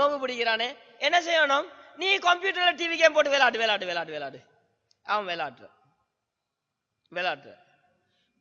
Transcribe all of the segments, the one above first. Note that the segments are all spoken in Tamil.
நோவு பிடிக்கிறானே. என்ன செய்யணும்? நீ கம்ப்யூட்டர்ல டிவி கேம் போட்டு விளையாடு விளையாடு விளையாடு விளையாடு. அவன் விளையாடுற. விளையாடுற.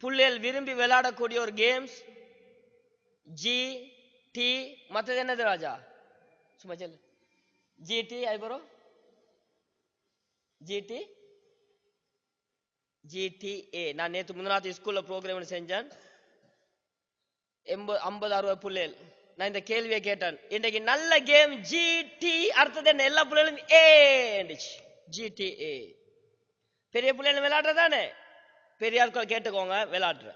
புள்ளைகள் விரும்பி விளையாடக்கூடிய ஒரு கேம்ஸ் ஜி டி மற்றது என்னது ராஜா? சும்மா சொல்லு. ஜிடி அதுக்கப்புறம் ஜிடி ஜிடிஏ நான் நேத்து முந்தினாத்து ஸ்கூல்ல ப்ரோக்ராம் செஞ்சேன். எண்பது ஐம்பது அறுபது பிள்ளைகள். நான் இந்த கேள்வியை கேட்டேன். இன்றைக்கு நல்ல கேம் ஜிடி அடுத்தது என்ன? எல்லா பிள்ளைகளும் ஏண்டுச்சு ஜிடிஏ பெரிய பிள்ளைங்க விளையாடுறதானே? பெரிய ஆட்கள் கேட்டுக்கோங்க விளையாடுற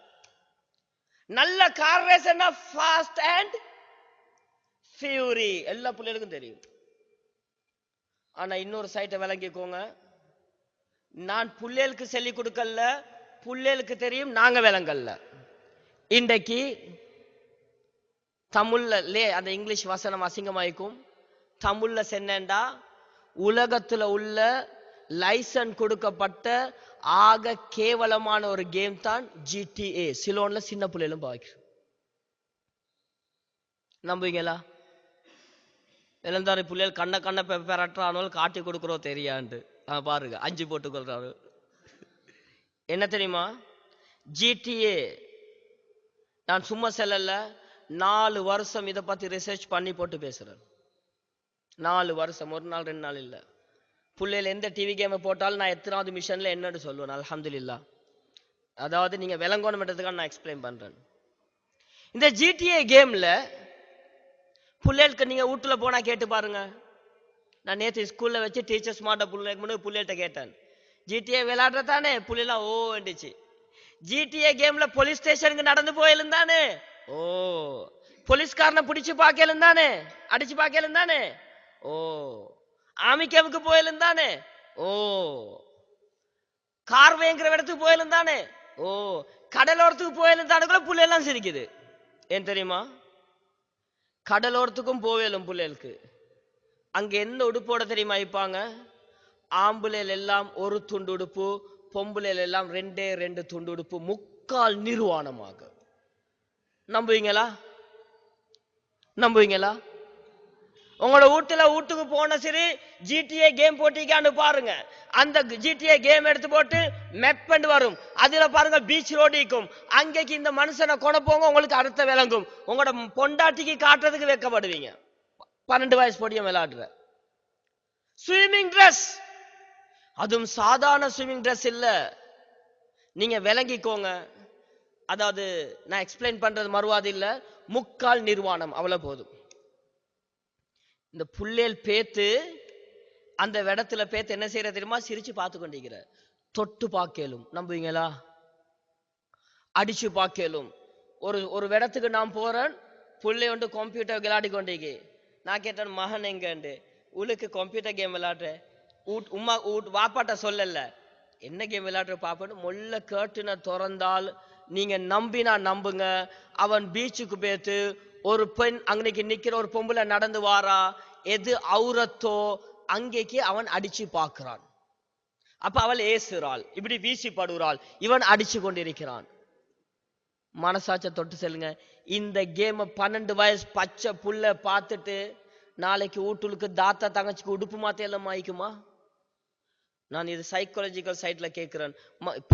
நல்ல கார் ரேஸ்னா ஃபாஸ்ட் அண்ட் ஃபியூரி எல்லா பிள்ளைகளுக்கும் தெரியும். ஆனா இன்னொரு சைட்டை விளங்கிக்கோங்க. நான் புள்ளைகளுக்கு சொல்லிக் கொடுக்கல. புள்ளைகளுக்கு தெரியும் நாங்க விளங்கல்ல இன்றைக்கு தமிழ்ல லே அந்த இங்கிலீஷ் வசனம் அசிங்கமாயிக்கும் தமிழ்ல சென்னேண்டா உலகத்துல உள்ள லைசன் கொடுக்கப்பட்ட ஆக கேவலமான ஒரு கேம் தான் ஜிடிஏ சிலோன்ல சின்ன பிள்ளைகளும் பாய்க்கும் நம்புவீங்களா? இளந்தாரி புள்ளைகள் கண்ண கண்ண பெறட்டானோல் காட்டி கொடுக்குறோம் தெரியாண்டு. பாருங்க அஞ்சு போட்டுக்கொள்றாரு என்ன தெரியுமா? ஜிடிஏ நான் சும்மா செல்லல. நாலு வருஷம் இதை பத்தி ரிசர்ச் பண்ணி போட்டு பேசுறேன் நாலு வருஷம் ஒரு நாள் ரெண்டு நாள் இல்ல புள்ளையில எந்த டிவி கேமை போட்டாலும் நான் எத்தனாவது மிஷன்ல என்னன்னு சொல்லுவேன் அல்ஹம்துலில்லா அதாவது நீங்க விளங்கணும்ன்றதுக்காக நான் எக்ஸ்பிளைன் பண்றேன் இந்த ஜிடிஏ கேம்ல பிள்ளைகளுக்கு நீங்க வீட்டுல போனா கேட்டு பாருங்க நான் நேற்று ஸ்கூல்ல வச்சு டீச்சர்ஸ் மாட்ட பிள்ளைக்கு முன்னாடி புள்ளைகிட்ட கேட்டேன் ஜிடிஏ விளையாடுறதானே புள்ளைலாம் ஓ வந்துச்சு ஜிடிஏ கேம்ல போலீஸ் ஸ்டேஷனுக்கு நடந்து போயிருந்தானே ஓ போலீஸ்காரனை பிடிச்சு பார்க்கலும் தானே? அடிச்சு பார்க்கலும் தானே? ஓ ஆமிக்கவுக்கு போயிலும் தானே? ஓ கார்வேங்கிற இடத்துக்கு போயிலும் தானே? ஓ கடலோரத்துக்கு போயிலும் தானே? கூட புள்ளையெல்லாம் சிரிக்குது. ஏன் தெரியுமா? கடலோரத்துக்கும் போவேலும் புள்ளைகளுக்கு அங்க என்ன உடுப்போட தெரியுமா வைப்பாங்க ஆம்புலையில் எல்லாம் ஒரு துண்டு உடுப்பு பொம்புலையில் எல்லாம் ரெண்டே ரெண்டு துண்டு உடுப்பு முக்கால் நிர்வாணமாக. நம்புவீங்களா? நம்புவீங்களா? உங்களோட வீட்டுல வீட்டுக்கு போன சரி ஜிடிஏ கேம் போட்டிக்கான்னு பாருங்க. அந்த ஜிடிஏ கேம் எடுத்து போட்டு மெப்பண்டு வரும். அதுல பாருங்க பீச் ரோடிக்கும் அங்கேக்கு இந்த மனுஷனை கொண்டு போங்க உங்களுக்கு அடுத்த விளங்கும். உங்களோட பொண்டாட்டிக்கு காட்டுறதுக்கு வைக்கப்படுவீங்க. பன்னெண்டு வயசு பொடியும் விளையாடுற. ஸ்விம்மிங் ட்ரெஸ் அதுவும் சாதாரண ஸ்விம்மிங் ட்ரெஸ் இல்ல. நீங்க விளங்கிக்கோங்க. அதாவது நான் எக்ஸ்பிளைன் பண்றது மறுவாது இல்ல. முக்கால் நிர்வாணம் அவ்வளவு போதும். இந்த புள்ளேல் பேத்து அந்த இடத்துல பேத்து என்ன செய்யற தெரியுமா? சிரிச்சு பார்த்து கொண்டிருக்கிற தொட்டு பார்க்கலும். நம்புவீங்களா? அடிச்சு பார்க்கலும். ஒரு ஒரு இடத்துக்கு நான் போறேன் புள்ளை வந்து கம்ப்யூட்டர் விளையாடி கொண்டிருக்கு. நான் கேட்டேன் மகன் எங்கண்டு? உளுக்கு கம்ப்யூட்டர் கேம் விளையாடுற? ஊட் உமா ஊட் வாப்பாட்ட சொல்லல. என்ன கேம் விளையாடுற பாப்பன்னு? மொல்ல கேட்டுன திறந்தால் நீங்க நம்பினா நம்புங்க. அவன் பீச்சுக்கு பேத்து ஒரு பெண் அங்கனைக்கு நிக்கிற ஒரு பொம்பளை நடந்து வாரா எது அவுரத்தோ அங்கேக்கு அவன் அடிச்சு பார்க்கிறான் அப்ப அவள் ஏசுறாள் இப்படி வீசி படுகிறாள் இவன் அடிச்சு கொண்டிருக்கிறான். மனசாட்ச தொட்டு செல்லுங்க. இந்த கேம் பன்னெண்டு வயசு பச்சை புள்ள பார்த்துட்டு நாளைக்கு ஊட்டுலுக்கு தாத்தா தங்கச்சிக்கு உடுப்பு மாத்தையெல்லாம் எல்லாம் ஆயிக்குமா நான் இது சைக்காலஜிக்கல் சைட்ல கேட்கிறேன்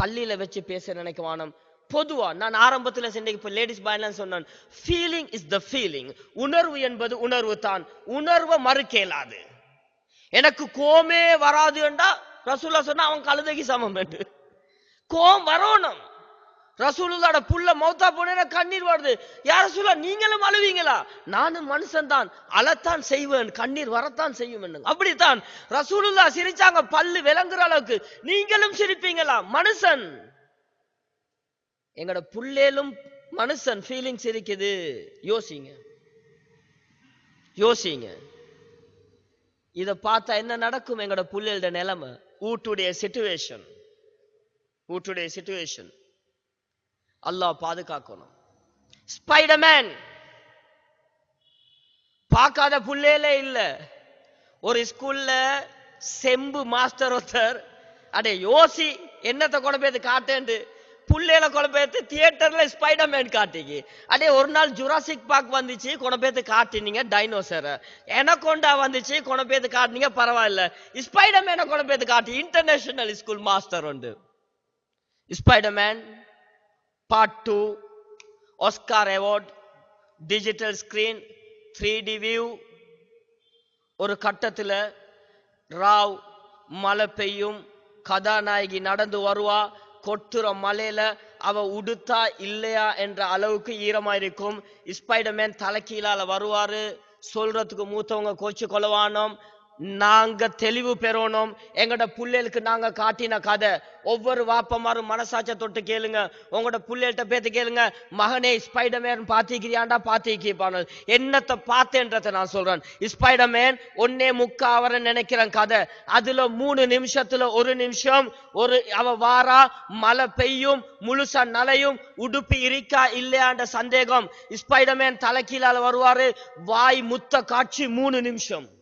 பள்ளியில வச்சு பேச நினைக்க வானம் பொதுவா நான் ஆரம்பத்துல சென்னைக்கு இப்போ லேடிஸ் பாய்லாம் சொன்னேன் ஃபீலிங் இஸ் த ஃபீலிங் உணர்வு என்பது உணர்வு தான். உணர்வை மறுக்கேலாது. எனக்கு கோமே வராது என்றா ரசூல்லா சொன்னா அவன் கழுதைக்கு சமம் என்று. கோம் வரணும். ரசூலுல்லாட புள்ள மௌத்தா போன கண்ணீர் வருது யார சொல்ல நீங்களும் அழுவீங்களா? நானும் மனுஷன் தான். அழத்தான் செய்வேன். கண்ணீர் வரத்தான் செய்யும் என்னங்க. அப்படித்தான். ரசூலுல்லா சிரிச்சாங்க பல்லு விளங்குற அளவுக்கு. நீங்களும் சிரிப்பீங்களா? மனுஷன். எங்கட புள்ளேலும் மனுஷன் ஃபீலிங்ஸ் இருக்குது. யோசிங்க. யோசிங்க. இத பார்த்தா என்ன நடக்கும் எங்கட புள்ளேட நிலைமை? ஊட்டுடைய சிச்சுவேஷன் ஊட்டுடைய சிச்சுவேஷன் அல்லாஹ் பாதுகாக்கணும். ஸ்பைடர்மேன் பார்க்காத புள்ளேலே இல்ல. ஒரு ஸ்கூல்ல செம்பு மாஸ்டர் ஒருத்தர் அடே யோசி என்னத்தை கொண்டு போய் காட்டேன்ட்டு புள்ளையில கொலப்பேத்து தியேட்டர்ல ஸ்பைடர்மேன் காட்டிக்கு. அடே ஒரு நாள் ஜுராசிக் பார்க் வந்துச்சு கொனப்பேத்து காட்டினீங்க டைனோசரை எனக்கொண்டா வந்துச்சு கொனப்பேத்து காட்டினீங்க பரவாயில்ல. ஸ்பைடர்மேனை கொனப்பேத்து காட்டி இன்டர்நேஷனல் ஸ்கூல் மாஸ்டர் உண்டு. Spiderman part two Oscar award digital screen three D view ஒரு கட்டத்தில் ராவ் மழை பெய்யும் கதாநாயகி நடந்து வருவா கொட்டுற மலையில அவ உடுத்தா இல்லையா என்ற அளவுக்கு ஈரமா இருக்கும் ஸ்பைடர்மேன் தலைக்கீழால வருவாரு. சொல்றதுக்கு மூத்தவங்க கோச்சு கொலவானோம் நாங்க தெளிவு பெறணும். எங்கட புள்ளைகளுக்கு நாங்க காட்டின கதை. ஒவ்வொரு வாப்பமாரும் மனசாட்ச தொட்டு கேளுங்க. உங்களோட புள்ளைகள்கிட்ட பேத்து கேளுங்க. மகனே ஸ்பைடர்மேன் பாத்திக்கிறியாண்டா பாத்திக்கிப்பான என்னத்தை பார்த்தேன்றத நான் சொல்றேன். ஸ்பைடர்மேன் ஒன்னே முக்கா அவரை நினைக்கிறேன் கதை. அதுல மூணு நிமிஷத்துல ஒரு நிமிஷம் ஒரு அவ வாரா மழை பெய்யும் முழுசா நலையும் உடுப்பு இருக்கா இல்லையான்ற சந்தேகம். ஸ்பைடர்மேன் தலைக்கீழால வருவாரு. வாய் முத்த காட்சி மூணு நிமிஷம்.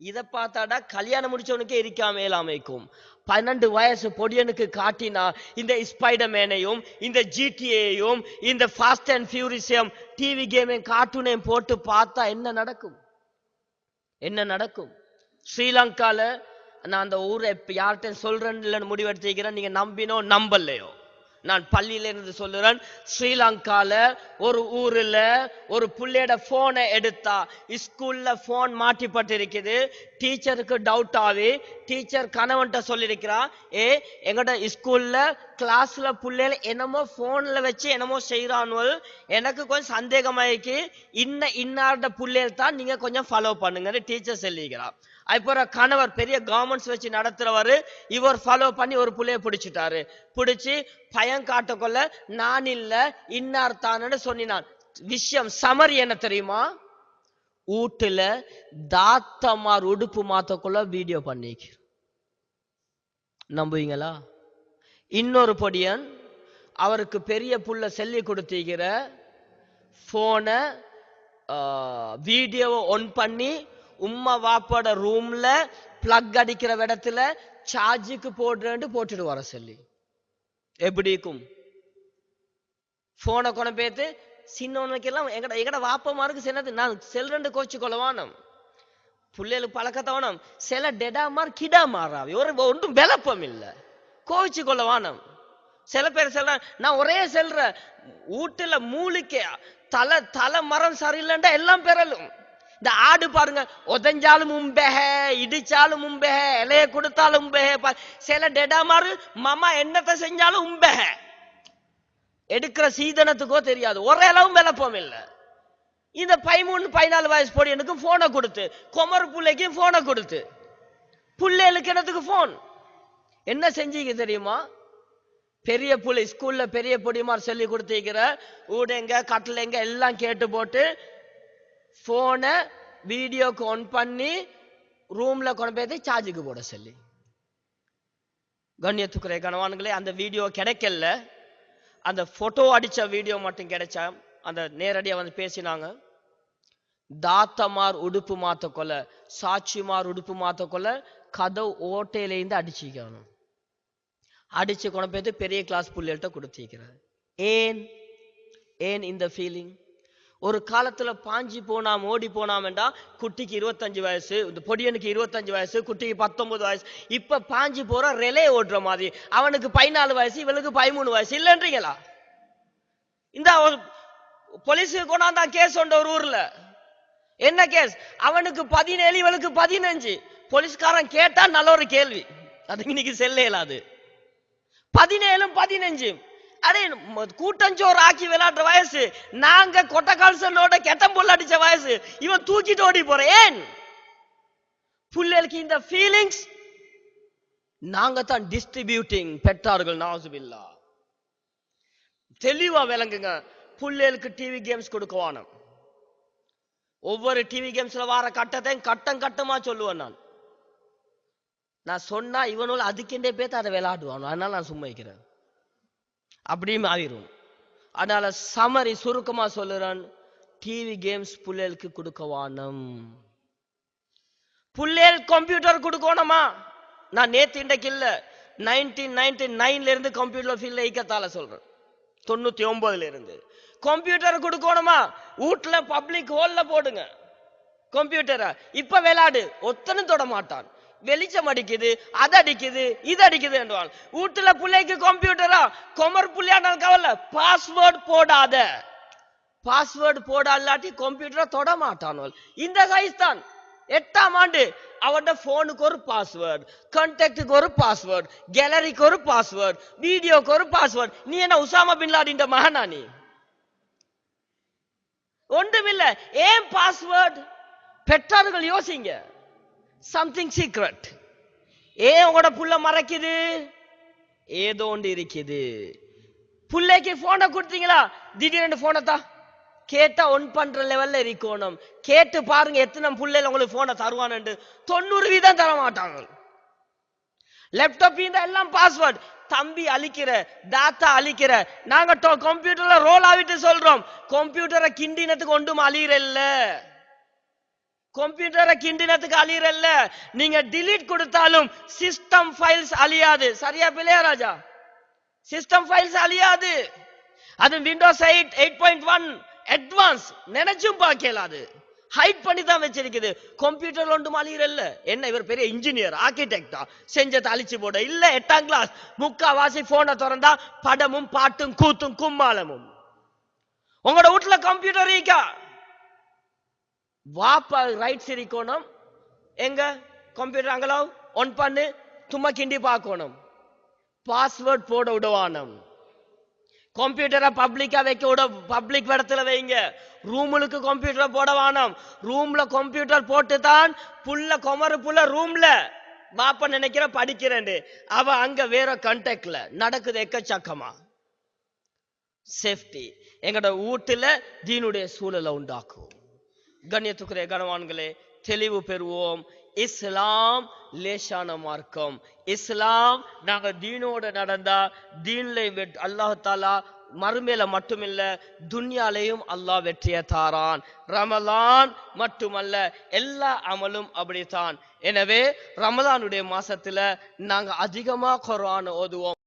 இதை பார்த்தாடா கல்யாணம் முடிச்சவனுக்கே இருக்காம அமைக்கும் பன்னெண்டு வயசு பொடியனுக்கு காட்டினா இந்த ஸ்பைடர்மேனையும் இந்த ஜிடிஏயும் இந்த ஃபாஸ்ட் அண்ட் ஃபியூரிசியம் டிவி கேமையும் கார்ட்டூனையும் போட்டு பார்த்தா என்ன நடக்கும்? என்ன நடக்கும்? ஸ்ரீலங்கால நான் அந்த ஊரை யார்கிட்ட சொல்றேன்னு இல்லைன்னு முடிவெடுத்திருக்கிறேன் நீங்க நம்பினோ நம்பலையோ? நான் பள்ளியிலிருந்து சொல்லுறேன் ஸ்ரீலங்கால ஒரு ஊர்ல ஒரு பிள்ளையோட போனை எடுத்தா ஸ்கூல்ல போன் மாட்டிப்பட்டிருக்குது டீச்சருக்கு டவுட் ஆகி டீச்சர் கணவன்கிட்ட சொல்லியிருக்கிறா ஏ எங்கட ஸ்கூல்ல கிளாஸ்ல புள்ளையில என்னமோ போன்ல வச்சு என்னமோ செய்யறான்னு எனக்கு கொஞ்சம் சந்தேகமாயிருக்கு. இன்ன இன்னார்ட புள்ளைகள் தான் நீங்க கொஞ்சம் ஃபாலோ பண்ணுங்கன்னு டீச்சர் சொல்லிக்கிறான் அப்புறம் கணவர் பெரிய கவர்மெண்ட்ஸ் வச்சு நடத்துறவரு இவர் ஃபாலோ பண்ணி ஒரு புள்ளைய பிடிச்சிட்டாரு. பிடிச்சி பயம் காட்டக்கொள்ள நான் இல்ல இன்னார் தானு சொன்னினான். விஷயம் சமர் என்ன தெரியுமா? வீட்டுல தாத்தமார் உடுப்பு மாத்தக்குள்ள வீடியோ பண்ணிக்க நம்புவீங்களா? இன்னொரு பொடியன் அவருக்கு பெரிய புள்ள செல்லி கொடுத்திருக்கிற போனை வீடியோவை ஒன் பண்ணி உம்மா வாப்போட ரூம்ல பிளக் அடிக்கிற இடத்துல சார்ஜுக்கு போடுறேன்ட்டு போட்டுட்டு வர சொல்லி. எப்படி இருக்கும்? போனை கொண்டு போய்த்து சின்னவனுக்கெல்லாம் எங்கட எங்கட வாப்பமாருக்கு சின்னது நான் செல்றண்டு கோச்சு கொள்ளவானம் புள்ளைகளுக்கு பழக்கத்தவனம். சில டெடா மார் கிடா மாறாவி ஒரு ஒன்றும் விளப்பம் இல்லை. கோவிச்சு கொள்ளவானம் சில பேர் சொல்ற நான் ஒரே செல்ற வீட்டுல மூலிக்கையா தலை தலை மரம் சரியில்லைண்டா எல்லாம் பெறலும். இந்த ஆடு பாருங்க உதஞ்சாலும் உம்பெஹ இடிச்சாலும் உம்பெஹ இலைய கொடுத்தாலும் உம்பெஹ. சில டெடாமாரு மாமா என்னத்தை செஞ்சாலும் உம்பெஹ. எடுக்கிற சீதனத்துக்கோ தெரியாது. ஒரு அளவும் விளப்பம் இல்லை இந்த பதிமூணு பதினாலு வயசு பொடியனுக்கு போனை கொடுத்து குமர் பிள்ளைக்கும் போனை கொடுத்து. பிள்ளைகளுக்கு என்னத்துக்கு போன் என்ன செஞ்சீங்க தெரியுமா? பெரிய புள்ளை ஸ்கூல்ல பெரிய பொடிமார் சொல்லி கொடுத்திருக்கிற ஊடெங்க கட்டளைங்க எல்லாம் கேட்டு போட்டு போனை வீடியோக்கு ஆன் பண்ணி ரூம்ல கொண்டு போய் சார்ஜுக்கு போட சொல்லி. கண்ணியத்துக்குறை கணவான்களே அந்த வீடியோ கிடைக்கல. அந்த போட்டோ அடிச்ச வீடியோ மட்டும் கிடைச்சா அந்த நேரடியா வந்து பேசினாங்க. தாத்தமார் உடுப்பு மாத்த கொல சாட்சிமார் உடுப்பு மாத்த கொல கதவு ஓட்டையிலேருந்து அடிச்சிக்கணும். அடிச்சு கொண்டு போய் பெரிய கிளாஸ் புள்ளைகள்ட்ட கொடுத்திருக்கிறார் ஏன்? ஏன் இந்த ஃபீலிங் ஒரு காலத்துல பாஞ்சி போனாம் ஓடி போனாம்டா குட்டிக்கு இருபத்தஞ்சு வயசு இந்த பொடியனுக்கு இருபத்தஞ்சு வயசு குட்டிக்கு பத்தொன்பது வயசு. இப்ப பாஞ்சி போற ரெலே ஓடுற மாதிரி. அவனுக்கு பதினாலு வயசு இவளுக்கு பதிமூணு வயசு இல்லைன்றீங்களா? இந்த போலீஸுக்கு கொண்டாந்தான் கேஸ் உண்டு ஒரு ஊர்ல. என்ன கேஸ் அவனுக்கு பதினேழு இவளுக்கு பதினஞ்சு. போலீஸ்காரன் கேட்டா நல்ல ஒரு கேள்வி. அது இன்னைக்கு செல்ல இயலாது பதினேழும் பதினஞ்சும். அடே ம- கூட்டஞ்சோறு ஆக்கி விளையாடுற வயசு. நாங்க கொட்டகால்சனோட கெட்டம்புல் அடிச்ச வயசு. இவன் தூக்கிட்டு ஓடி போற. ஏன்? புள்ளைகளுக்கு இந்த ஃபீலிங்ஸ் நாங்க தான் டிஸ்ட்ரிபியூட்டிங் பெற்றார்கள் நாசுபில்லா. தெளிவா விளங்குங்க. புள்ளைகளுக்கு டிவி கேம்ஸ் கொடுக்கவானம் ஒவ்வொரு டிவி கேம்ஸ்ல வார கட்டத்தையும் கட்டம் கட்டமா சொல்லுவேன் நான். நான் சொன்னா இவனோட அதுக்கெண்டே பேத்து அதை விளையாடுவான்? அதனால நான் சும்மா வைக்கிறேன் அப்படியும் ஆயிரும் அதனால சமரி சுருக்கமா சொல்லுறான் டிவி கேம்ஸ் புள்ளைகளுக்கு கொடுக்கவானம் புள்ளைகள் கம்ப்யூட்டர் கொடுக்கணுமா நான் நேத்து இன்றைக்கு இல்ல. நைன்டீன் நைன்டி நைன்ல இருந்து கம்ப்யூட்டர் ஃபீல்ட்ல ஈக்கத்தால சொல்றேன். தொண்ணூத்தி ஒன்பதுல இருந்து. கம்ப்யூட்டர் கொடுக்கணுமா வீட்டுல பப்ளிக் ஹோல்ல போடுங்க. கம்ப்யூட்டரை இப்ப விளையாடு. ஒத்தனும் தொட மாட்டான். வெளிச்சம் அடிக்குது அது அடிக்குது இது அடிக்குது என்றான். வீட்டுல பிள்ளைக்கு கம்ப்யூட்டரா கொமர் புள்ளையாண்டால் கவலை. பாஸ்வேர்டு போடாத. பாஸ்வேர்டு போடாலாட்டி கம்ப்யூட்டரை தொட மாட்டானோல் இந்த சைஸ் தான். எட்டாம் ஆண்டு. அவட போனுக்கு ஒரு பாஸ்வேர்டு கான்டாக்டுக்கு ஒரு பாஸ்வேர்டு கேலரிக்கு ஒரு பாஸ்வேர்டு வீடியோக்கு ஒரு பாஸ்வேர்டு நீ என்ன உசாமா பின் லாடின்ற மகனா நீ? ஒன்றுமில்ல. ஏன் பாஸ்வேர்டு பெற்றார்கள் யோசிங்க. சம்திங் சீக்ரெட் ஏன் உங்களோட புள்ள மறைக்குது? ஏதோ ஒன்று இருக்குது. புள்ளைக்கு போனை கொடுத்தீங்களா? திடீர்னு போனை தான் கேட்டா ஒன் பண்ற லெவல்ல இருக்கணும். கேட்டு பாருங்க எத்தனை புள்ளைல உங்களுக்கு போனை தருவான்னு தொண்ணூறு வீதம் தர மாட்டாங்க. லேப்டாப் இந்த எல்லாம் பாஸ்வேர்ட் தம்பி அழிக்கிற தாத்தா அழிக்கிற. நாங்க கம்ப்யூட்டர்ல ரோல் ஆகிட்டு சொல்றோம். கம்ப்யூட்டரை கிண்டினத்துக்கு ஒன்றும் அழியிறல்ல. கம்ப்யூட்டரை கிண்டினத்துக்கு அழியிறல்ல. நீங்க டிலீட் கொடுத்தாலும் சிஸ்டம் ஃபைல்ஸ் அழியாது. சரியா பிள்ளையா ராஜா? சிஸ்டம் ஃபைல்ஸ் அழியாது. அது Windows eight eight point one advance நினைச்சும் பார்க்கலாது ஹைட் பண்ணி தான் வச்சிருக்குது. கம்ப்யூட்டர் ஒன்றும் அழியிறல்ல. என்ன இவர் பெரிய இன்ஜினியர் ஆர்கிடெக்டா செஞ்சதை அழிச்சு போட. இல்ல எட்டாம் கிளாஸ் முக்காவாசி போனை திறந்தா படமும் பாட்டும் கூத்தும் கும்மாளமும். உங்களோட வீட்டுல கம்ப்யூட்டர் இருக்கா? வாப்பா ரைட் சிரிக்கணும் எங்க? கம்ப்யூட்டர் அங்கெல்லாம் ஒன் பண்ணு. சும்மா கிண்டி பார்க்கணும். பாஸ்வேர்ட் போட விடுவானம் கம்ப்யூட்டரை பப்ளிக்கா வைக்க விட பப்ளிக் இடத்துல வைங்க. ரூமுக்கு கம்ப்யூட்டரை போட வானம். ரூம்ல கம்ப்யூட்டர் போட்டு தான் புள்ள கொமரு புள்ள ரூம்ல பாப்பா நினைக்கிற படிக்கிறேன் அவ அங்க வேற கண்டெக்ட்ல நடக்குது எக்கச்சக்கமா. சேஃப்டி எங்களோட வீட்டுல தீனுடைய சூழலை உண்டாக்கும். கண்ணியத்துக்குரிய கனவான்களே தெளிவு பெறுவோம். இஸ்லாம் லேசான மார்க்கம். இஸ்லாம் நாங்க தீனோட நடந்தா தீன்ல அல்லாஹாலா அல்லாஹ் மறுமையில மட்டுமில்ல துன்யாலையும் அல்லாஹ் வெற்றியை தாரான். ரமலான் மட்டுமல்ல எல்லா அமலும் அப்படித்தான். எனவே ரமலானுடைய மாசத்துல நாங்க அதிகமா குரான் ஓதுவோம்.